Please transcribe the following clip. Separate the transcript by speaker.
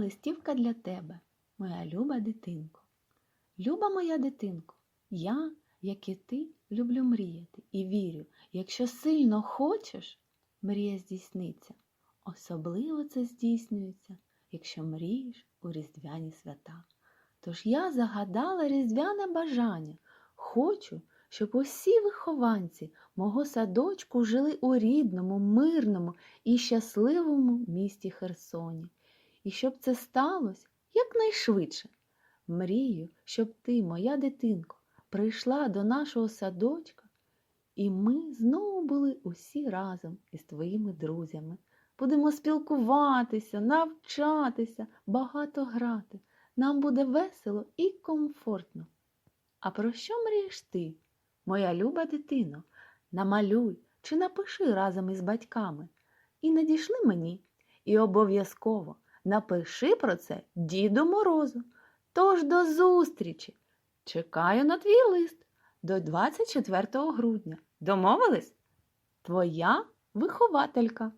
Speaker 1: Листівка для тебе, моя люба дитинко. Люба моя дитинко, я, як і ти, люблю мріяти і вірю, якщо сильно хочеш, мрія здійсниться. Особливо це здійснюється, якщо мрієш у різдвяні свята. Тож я загадала різдвяне бажання. Хочу, щоб усі вихованці мого садочку жили у рідному, мирному і щасливому місті Херсоні. І щоб це сталося якнайшвидше. Мрію, щоб ти, моя дитинко, прийшла до нашого садочка, і ми знову були усі разом із твоїми друзями. Будемо спілкуватися, навчатися, багато грати. Нам буде весело і комфортно. А про що мрієш ти, моя люба дитино? Намалюй чи напиши разом із батьками і надішли мені. І обов'язково напиши про це Діду Морозу. Тож до зустрічі! Чекаю на твій лист до 24 грудня. Домовились? Твоя вихователька.